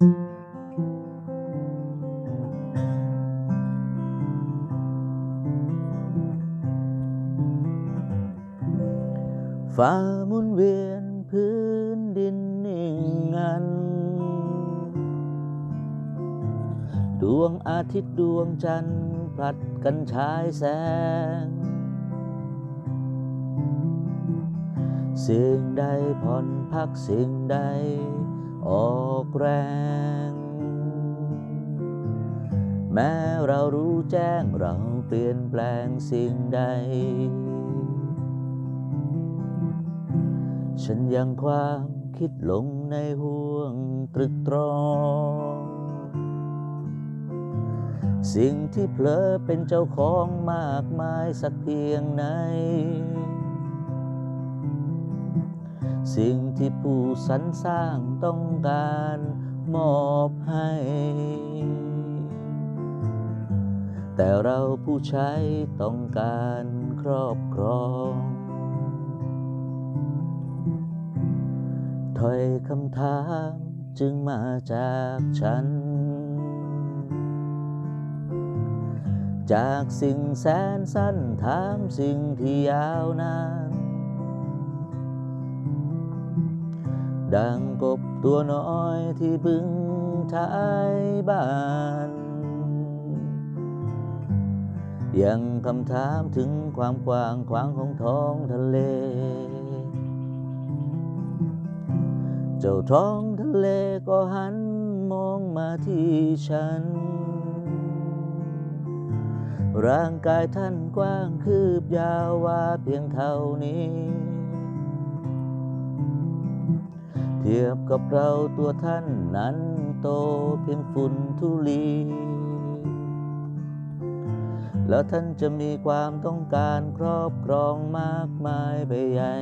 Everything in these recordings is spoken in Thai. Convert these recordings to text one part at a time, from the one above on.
ฟ้ามุนเวียนพื้นดินนิ่งงัน ดวงอาทิตย์ดวงจันทร์ผลัดกันฉายแสง สิ่งใดผ่อนพักสิ่งใดออกแรง แม้เรารู้แจ้งเราเปลี่ยนแปลงสิ่งใด ฉันยังความคิดลงในห่วงตรึกตรอง สิ่งที่เผลอเป็นเจ้าของมากมายสักเพียงไหน สิ่งที่ผู้สรรสร้างต้องการมอบให้ แต่เราผู้ใช้ต้องการครอบครองถ้อยคำถามจึงมาจากฉัน จากสิ่งแสนสั้นถามสิ่งที่ยาวนาน ดังกบตัวน้อยที่บึงท้ายบ้าน ยังคำถามถึงความกว้างขวางของท้องทะเล เจ้าท้องทะเลก็หันมองมาที่ฉัน ร่างกายท่านกว้างคืบยาวว่าเพียงเท่านี้ เทียบกับเราตัวท่านนั้นโตเพียงฝุ่นทุลี แล้วท่านจะมีความต้องการครอบครองมากมายไปใหญ่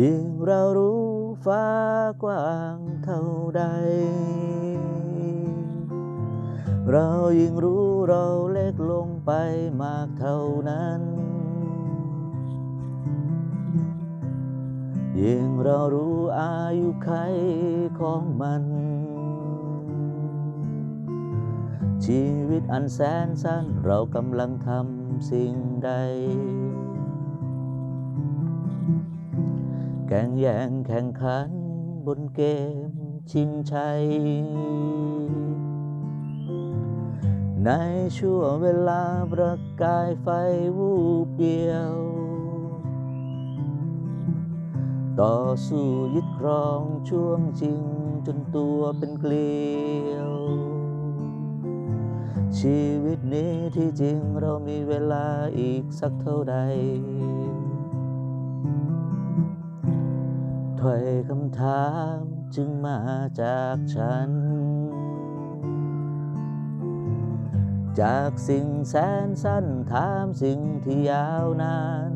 ยิ่งเรารู้ฟ้ากว้างเท่าใด เรายิ่งรู้เราเล็กลงไปมากเท่านั้น ยิ่งเรารู้อายุไขของมัน ชีวิตอันแสนสั้นเรากำลังทำสิ่งใด แข่งแย่งแข่งขันบนเกมชิงชัย ในช่วงเวลาประกายไฟวูบเดียว ต่อสู้ยึดครองช่วงจริงจนตัวเป็นเกลียว ชีวิตนี้ที่จริงเรามีเวลาอีกสักเท่าใด ถ้อยคำถามจึงมาจากฉัน จากสิ่งแสนสั้นถามสิ่งที่ยาวนาน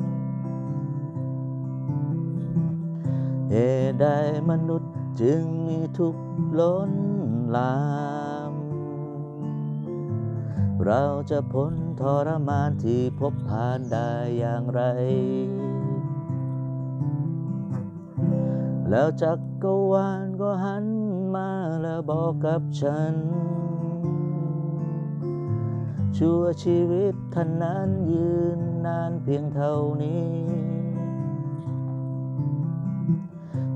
เหตุใดมนุษย์จึงมีทุกข์ล้นลาม เราจะพ้นทรมานที่พบผ่านได้อย่างไร แล้วจักกรวาลก็หันมาแล้วบอกกับฉัน ชั่วชีวิตท่านนั้นยืนนานเพียงเท่านี้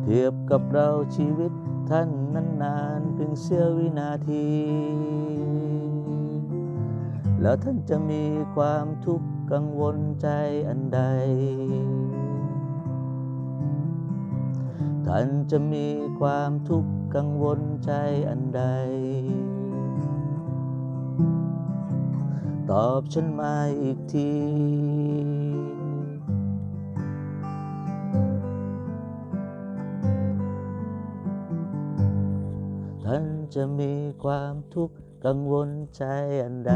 เทียบกับเราชีวิตท่านนั้นนานเพียงเสี้ยววินาที แล้วท่านจะมีความทุกข์กังวลใจอันใด ท่านจะมีความทุกข์กังวลใจอันใด ตอบฉันมาอีกทีท่านจะมีความทุกข์กังวลใจอันใด